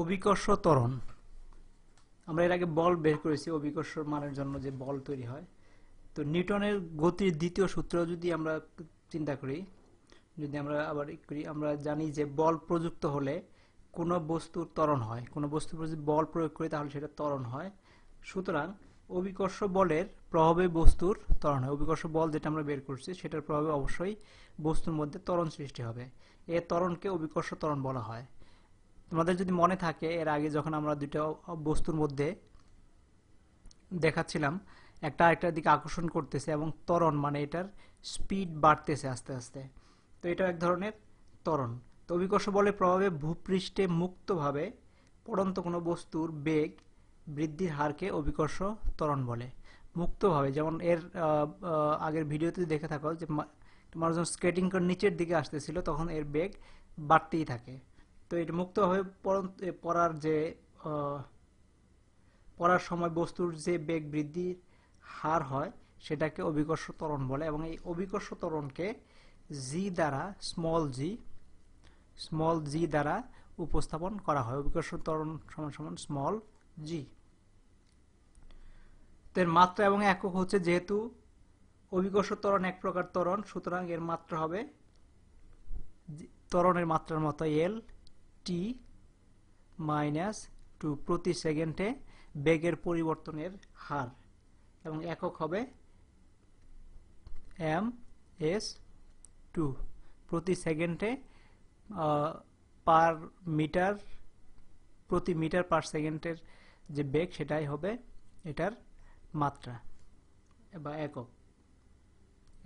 অভিকর্ষ ত্বরণ আমরা এর আগে বল বের করেছি অভিকর্ষ মানের জন্য যে বল তৈরি হয়। তো নিউটনের গতির দ্বিতীয় সূত্র যদি আমরা চিন্তা করি, যদি আমরা আবার করি, আমরা জানি যে বল প্রযুক্ত হলে কোনো বস্তুর ত্বরণ হয়। কোনো বস্তুর যদি বল প্রয়োগ করি তাহলে সেটা ত্বরণ হয়। সুতরাং অভিকর্ষ বলের প্রভাবে বস্তুর ত্বরণ হয়। অভিকর্ষ বল যেটা আমরা বের করছি, সেটার প্রভাবে অবশ্যই বস্তুর মধ্যে ত্বরণ সৃষ্টি হবে। এ ত্বরণকে অভিকর্ষ ত্বরণ বলা হয়। তোমাদের যদি মনে থাকে, এর আগে যখন আমরা দুটো বস্তুর মধ্যে দেখাচ্ছিলাম, একটা আরেকটার দিকে আকর্ষণ করতেছে এবং ত্বরণ মানে এটার স্পিড বাড়তেছে আস্তে আস্তে। তো এটা এক ধরনের ত্বরণ। তো অভিকর্ষ বলের প্রভাবে ভূপৃষ্ঠে মুক্তভাবে পড়ন্ত কোনো বস্তুর বেগ বৃদ্ধির হারকে অভিকর্ষ ত্বরণ বলে। মুক্তভাবে, যেমন এর আগের ভিডিওতে দেখে থাকো যে তোমার যখন স্কেটিং করে নিচের দিকে আসতেছিল, তখন এর বেগ বাড়তেই থাকে। তো এটা পড়ন্ত- এ পড়ার যে পড়ার সময় বস্তুর যে বেগ বৃদ্ধির হার হয়, সেটাকে অভিকর্ষ ত্বরণ বলে এবং এই অভিকর্ষ ত্বরণকে জি দ্বারা স্মল জি স্মল জি দ্বারা উপস্থাপন করা হয়। অভিকর্ষ ত্বরণ সমান সমান স্মল জি এর মাত্রা এবং একক হচ্ছে যেহেতু অভিকর্ষ ত্বরণ এক প্রকার ত্বরণ, সুতরাং এর মাত্রা হবে ত্বরণের মাত্রার মতো এল টি মাইনাস টু প্রতি সেকেন্ডে বেগের পরিবর্তনের হার এবং একক হবে এম এস টু প্রতি সেকেন্ডে পার মিটার প্রতি মিটার পার সেকেন্ডের যে বেগ সেটাই হবে এটার মাত্রা বা একক।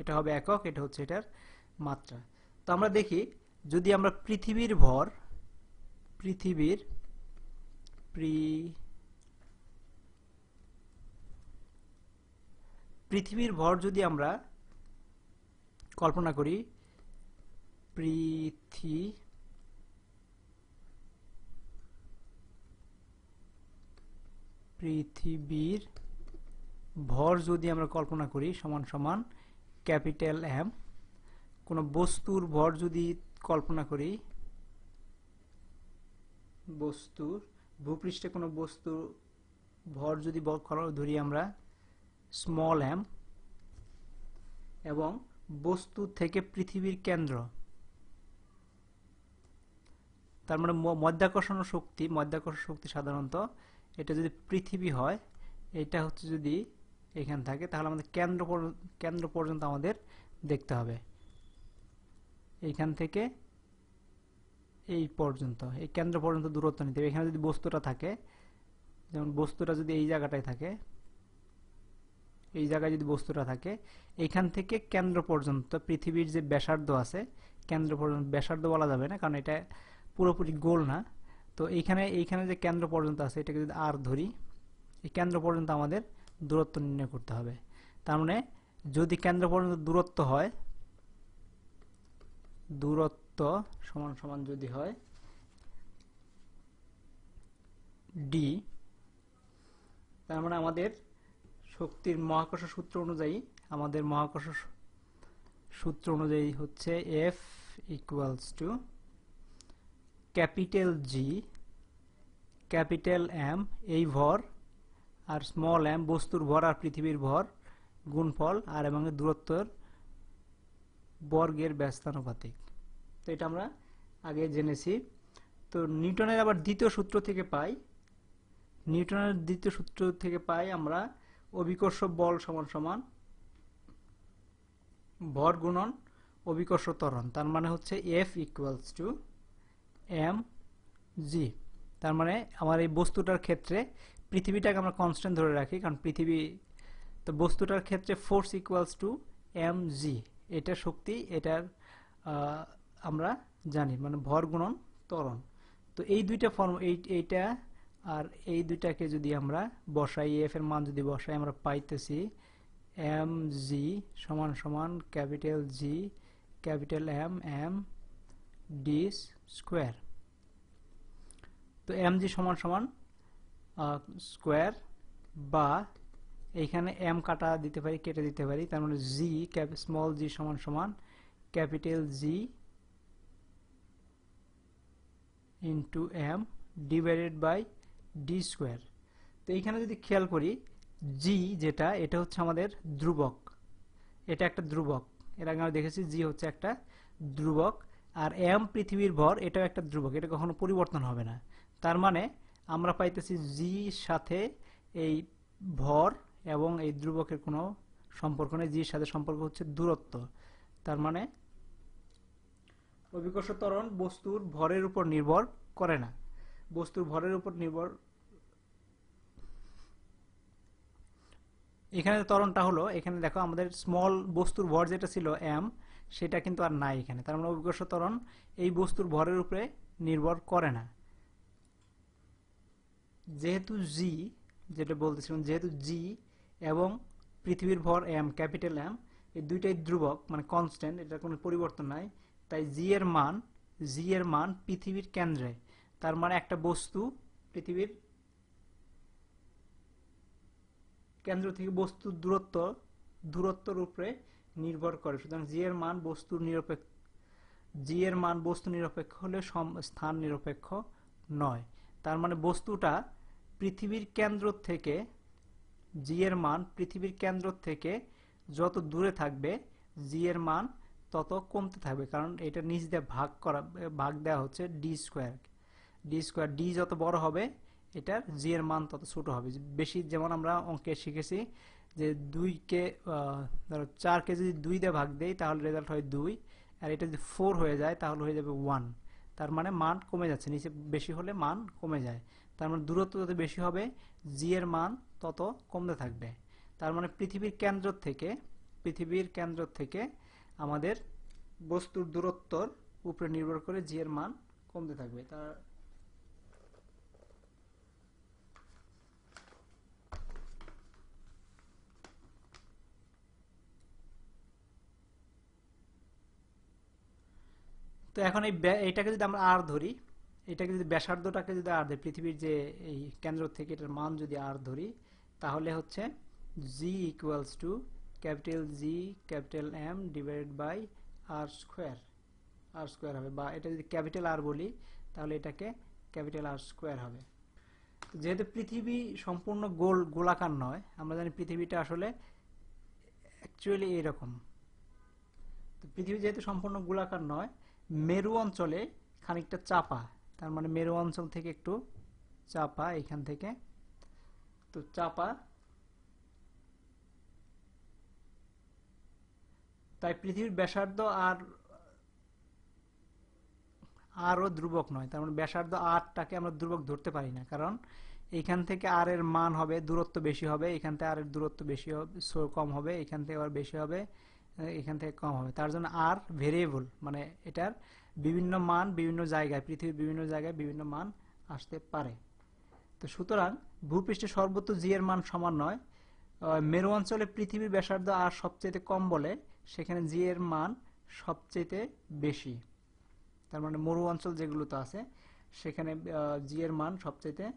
এটা হবে একক, এটা হচ্ছে এটার মাত্রা। তো আমরা দেখি, যদি আমরা পৃথিবীর ভর পৃথিবীর পৃথিবীর ভর যদি আমরা কল্পনা করি, পৃথি পৃথিবীর ভর যদি আমরা কল্পনা করি, সমান সমান ক্যাপিটাল এম, কোনো বস্তুর ভর যদি কল্পনা করি বস্তুর, ভূপৃষ্ঠে কোনো বস্তু ভর যদি ধরি আমরা স্মল এম এবং বস্তু থেকে পৃথিবীর কেন্দ্র। তার মানে মধ্যাকর্ষণ শক্তি মধ্যাকর্ষণ শক্তি সাধারণত এটা যদি পৃথিবী হয়, এটা হচ্ছে যদি এখান থাকে, তাহলে আমাদের কেন্দ্র কেন্দ্র পর্যন্ত আমাদের দেখতে হবে। এইখান থেকে এই পর্যন্ত, এই কেন্দ্র পর্যন্ত দূরত্ব নিতে হবে। এখানে যদি বস্তুটা থাকে, যেমন বস্তুটা যদি এই জায়গাটায় থাকে, এই জায়গায় যদি বস্তুটা থাকে এইখান থেকে কেন্দ্র পর্যন্ত পৃথিবীর যে ব্যাসার্ধ আছে, কেন্দ্র পর্যন্ত, ব্যাসার্ধ বলা যাবে না, কারণ এটা পুরোপুরি গোল না। তো এইখানে এইখানে যে কেন্দ্র পর্যন্ত আছে, এটাকে যদি আর ধরি, এই কেন্দ্র পর্যন্ত আমাদের দূরত্ব নির্ণয় করতে হবে। তার মানে যদি কেন্দ্র পর্যন্ত দূরত্ব হয়, দূরত্ব সমান সমান যদি হয় ডি তার মানে আমাদের শক্তির মহাকর্ষ সূত্র অনুযায়ী, আমাদের মহাকর্ষ সূত্র অনুযায়ী হচ্ছে F equals to capital G capital M এই ভর আর স্মল এম বস্তুর ভর আর পৃথিবীর ভর গুণফল আর এবং দূরত্বের বর্গের ব্যস্তানুপাতিক। তো এটা আমরা আগে জেনেছি। তো নিউটনের আবার দ্বিতীয় সূত্র থেকে পাই। নিউটনের দ্বিতীয় সূত্র থেকে পাই আমরা অভিকর্ষ বল সমান সমান ভর গুণন অভিকর্ষ ত্বরণ। তার মানে হচ্ছে F equals to M G তার মানে আমার এই বস্তুটার ক্ষেত্রে পৃথিবীটাকে আমরা কনস্ট্যান্ট ধরে রাখি, কারণ পৃথিবী তো বস্তুটার ক্ষেত্রে force equals to M G এটা শক্তি, এটার আমরা জানি মানে ভর গুণন ত্বরণ। তো এই দুইটা ফর্ম এই, এইটা আর এই দুইটাকে যদি আমরা বসাই এফ এর মান যদি বসাই, আমরা পাইতেছি এম জি সমান সমান capital G capital M M D square. তো এম জি সমান সমান স্কোয়ার বা এইখানে এম কাটা দিতে পারি, কেটে দিতে পারি, তার মানে জি স্মল জি সমান সমান capital G into M divided by D square তো এইখানে যদি খেয়াল করি জি যেটা, এটা হচ্ছে আমাদের ধ্রুবক। এটা একটা ধ্রুবক। এর আগে আমরা দেখেছি জি হচ্ছে একটা ধ্রুবক, আর এম পৃথিবীর ভর, এটাও একটা ধ্রুবক। এটা কখনো পরিবর্তন হবে না। তার মানে আমরা পাইতেছি জি সাথে এই ভর এবং এই ধ্রুবকের কোনো সম্পর্ক নেই। জির সাথে সম্পর্ক হচ্ছে দূরত্ব। তার মানে অভিকর্ষ ত্বরণ বস্তুর ভরের উপর নির্ভর করে না। বস্তুর ভরের উপর নির্ভর এখানে ত্বরণটা হলো, এখানে দেখো আমাদের স্মল বস্তুর ভর যেটা ছিল এম সেটা কিন্তু আর নাই এখানে। তার মানে অভিকর্ষ ত্বরণ এই বস্তুর ভরের উপরে নির্ভর করে না। যেহেতু জি যেটা বলতেছিলাম, যেহেতু জি এবং পৃথিবীর ভর এম ক্যাপিটাল এম এই দুইটাই ধ্রুবক মানে কনস্ট্যান্ট এটা কোনো পরিবর্তন নাই। তাই জি এর মান জি এর মান পৃথিবীর কেন্দ্রে। তার মানে একটা বস্তু পৃথিবীর কেন্দ্র থেকে বস্তুর দূরত্ব, দূরত্বের উপরে নির্ভর করে। সুতরাং জি এর মান বস্তুর নিরপেক্ষ জি এর মান বস্তু নিরপেক্ষ হলে স্থান নিরপেক্ষ নয়। তার মানে বস্তুটা পৃথিবীর কেন্দ্র থেকে জি এর মান পৃথিবীর কেন্দ্র থেকে যত দূরে থাকবে জি এর মান তত কমতে থাকবে, কারণ এটা নিচ দিয়ে ভাগ করা, ভাগ দেওয়া হচ্ছে D square D square D যত বড় হবে, এটার জি এর মান তত ছোট হবে। বেশি যেমন আমরা অঙ্কে শিখেছি যে দুইকে ধরো চারকে যদি দুই দিয়ে ভাগ দেই, তাহলে রেজাল্ট হয় দুই। আর এটা যদি ফোর হয়ে যায়, তাহলে হয়ে যাবে ওয়ান তার মানে মান কমে যাচ্ছে, নিচে বেশি হলে মান কমে যায়। তার মানে দূরত্ব যত বেশি হবে জি এর মান তত কমতে থাকবে। তার মানে পৃথিবীর কেন্দ্র থেকে, পৃথিবীর কেন্দ্র থেকে আমাদের বস্তুর দূরত্বর উপরে নির্ভর করে জি এর মান কমতে থাকবে। তার তো এখন এই এটাকে যদি আমরা আর ধরি, এটাকে যদি ব্যাসার্ধটাকে যদি আর ধরি, পৃথিবীর যে এই কেন্দ্র থেকে এটার মান যদি আর ধরি, তাহলে হচ্ছে G equals to capital G capital M divided by R square R square হবে। বা এটা যদি ক্যাপিটাল আর বলি, তাহলে এটাকে ক্যাপিটাল আর স্কোয়ার হবে। যেহেতু পৃথিবী সম্পূর্ণ গোল, গোলাকার নয়, আমরা জানি পৃথিবীটা আসলে অ্যাকচুয়ালি এইরকম তো পৃথিবী যেহেতু সম্পূর্ণ গোলাকার নয়, মেরু অঞ্চলে খানিকটা চাপা। তার মানে মেরু অঞ্চল থেকে একটু চাপা এখান থেকে। তো চাপা তাই পৃথিবীর ব্যাসার্ধ আর, আরও ধ্রুবক নয়। তার মানে ব্যাসার্ধ আরটাকে আমরা ধ্রুবক ধরতে পারি না। কারণ এখান থেকে আর এর মান হবে, দূরত্ব বেশি হবে, এখান থেকে আর এর দূরত্ব বেশি হবে কম হবে, এখান থেকে আবার বেশি হবে এখান থেকে কম হবে। তার জন্য আর ভেরিয়েবল মানে এটার বিভিন্ন মান বিভিন্ন জায়গায়, পৃথিবীর বিভিন্ন জায়গায় বিভিন্ন মান আসতে পারে। তো সুতরাং ভূপৃষ্ঠে সর্বত্র জি এর মান সমান নয়। মেরু অঞ্চলে পৃথিবীর ব্যাসার্ধ আর সবচেয়ে কম বলে সেখানে জি এর মান সবচেয়ে বেশি। তার মানে মরু অঞ্চল যেগুলোতে আছে, সেখানে জি এর মান সবচেয়ে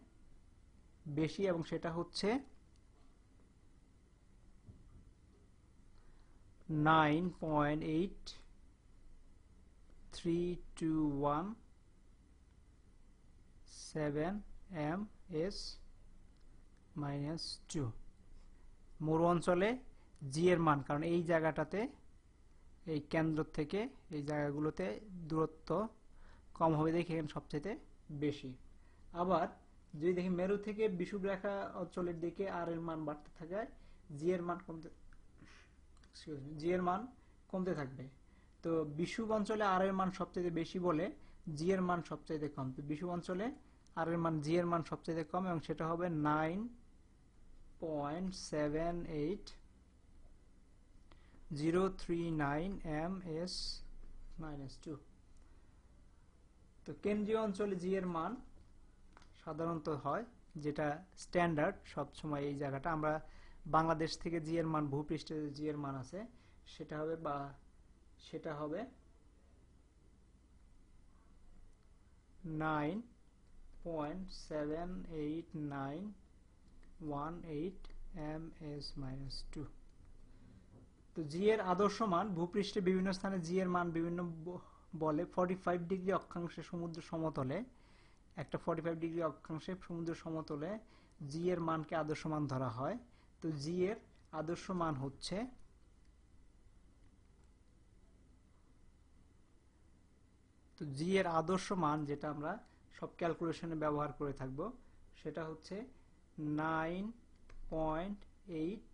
বেশি এবং সেটা হচ্ছে nine point eight three two one seven M S minus two মরু অঞ্চলে জি এর মান, কারণ এই জায়গাটাতে, এই কেন্দ্র থেকে এই জায়গাগুলোতে দূরত্ব কম হবে, দেখি এখানে সবচেয়ে বেশি। আবার, যদি দেখি মেরু থেকে বিষুব রেখা অঞ্চলের দিকে আর এর মান বাড়তে থাকায় জি এর মান কমতে জি এর মান কমতে থাকবে। তো বিষুব অঞ্চলে আর এর মান সবচেয়ে বেশি বলে জি এর মান সবচেয়ে কম। তো বিষুব অঞ্চলে আর এর মান জি এর মান সবচেয়ে কম, এবং সেটা হবে nine point seven eight zero three nine M S minus two তো কেন্দ্রীয় অঞ্চলে জি এর মান সাধারণত হয়, যেটা স্ট্যান্ডার্ড সবসময় এই জায়গাটা। আমরা বাংলাদেশ থেকে জি এর মান, ভূপৃষ্ঠে জি এর মান আছে, সেটা হবে বা সেটা হবে nine point seven eight nine one eight M S minus two তো জি এর আদর্শ মান ভূপৃষ্ঠে বিভিন্ন স্থানে জি এর মান বিভিন্ন বলে ফর্টি ফাইভ ডিগ্রি অক্ষাংশে সমুদ্র সমতলে। একটা ফর্টি ফাইভ ডিগ্রি অক্ষাংশে সমুদ্র সমতলে জি এর মানকে আদর্শ মান ধরা হয়। তো জি এর আদর্শ মান হচ্ছে তো জি এর আদর্শ মান যেটা আমরা সব ক্যালকুলেশনে ব্যবহার করে থাকব, সেটা হচ্ছে nine point eight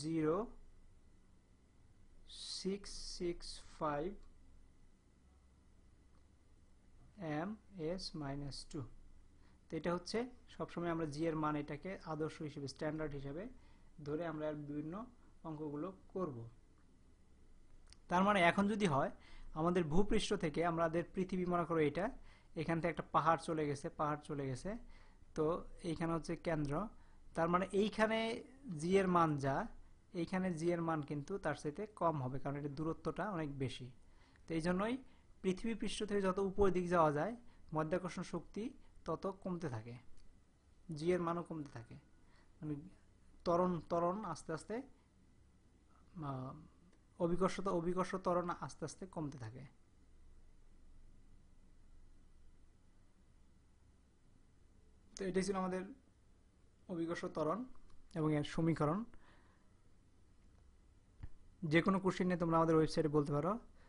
zero six six five M S minus two তো এটা হচ্ছে সবসময় আমরা জি এর মান এটাকে আদর্শ হিসেবে স্ট্যান্ডার্ড হিসেবে ধরে আমরা বিভিন্ন অঙ্কগুলো করব। তার মানে এখন যদি হয়, আমাদের ভূপৃষ্ঠ থেকে আমাদের পৃথিবী, মনে করো এটা, এখান থেকে একটা পাহাড় চলে গেছে, পাহাড় চলে গেছে। তো এইখানে হচ্ছে কেন্দ্র। তার মানে এইখানে জি এর মান যা এইখানে জি এর মান কিন্তু তার সাথে কম হবে, কারণ এর দূরত্বটা অনেক বেশি। তো এই জন্যই পৃথিবী পৃষ্ঠ থেকে যত উপর দিক যাওয়া যায়, মধ্যাকর্ষণ শক্তি তত কমতে থাকে। জি এর মানও কমতে থাকে। মানে ত্বরণ তরণ আস্তে আস্তে অভিকর্ষত, অভিকর্ষ তরণ আস্তে আস্তে কমতে থাকে। তো এটাই ছিল আমাদের অভিকর্ষ ত্বরণ এবং এর সমীকরণ। যে কোনো কোশ্চেন নিয়ে তোমরা আমাদের ওয়েবসাইটে বলতে পারো।